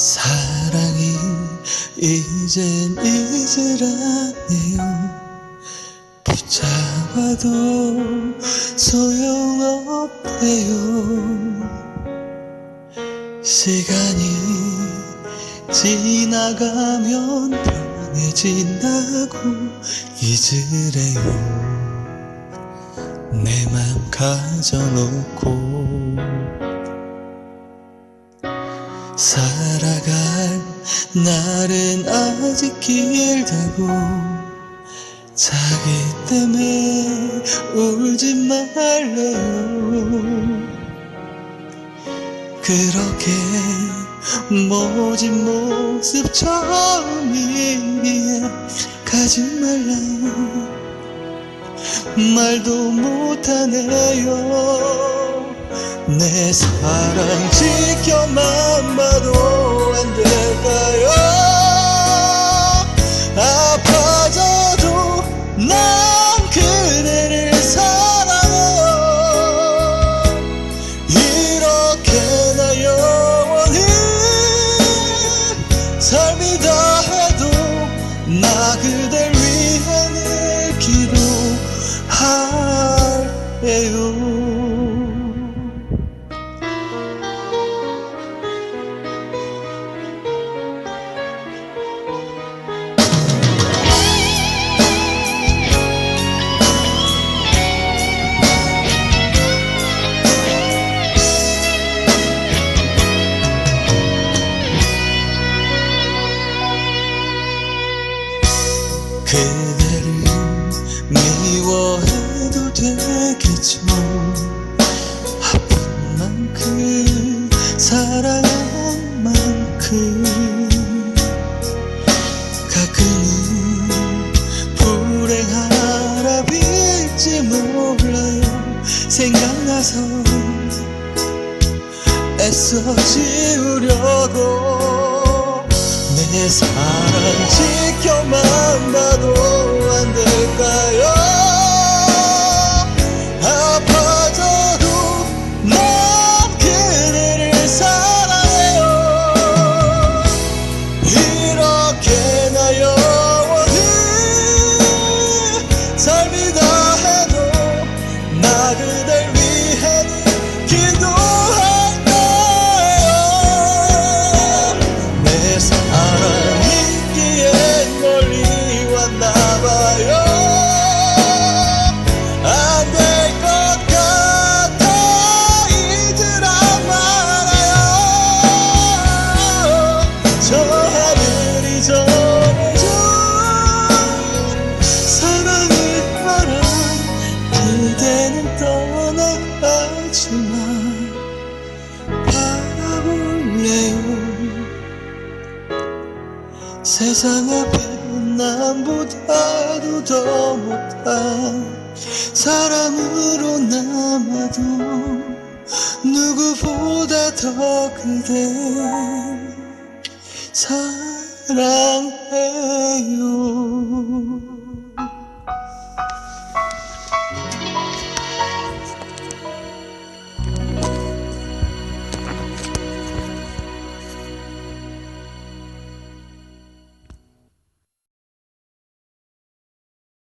사랑이 이젠 잊으라네요. 붙잡아도 소용없대요. 시간이 지나가면 편해진다고 잊으래요. 내 맘 가져놓고 살아갈 날은 아직 길다고 자기 때문에 울지 말래요. 그렇게 모진 모습 처음이기에 가지 말라요. 말도 못하네요. 내 사랑 지켜만 기도할래요. 그대를 미워해도 되겠죠 아픈 만큼 사랑한 만큼 가끔은 불행하라 빌지 몰라요. 생각나서 애써 지우려고 내 사랑 지켜만 봐도 안될 세상 앞에 남보다도 더 못한 사람으로 남아도 누구보다 더 그대 사랑해요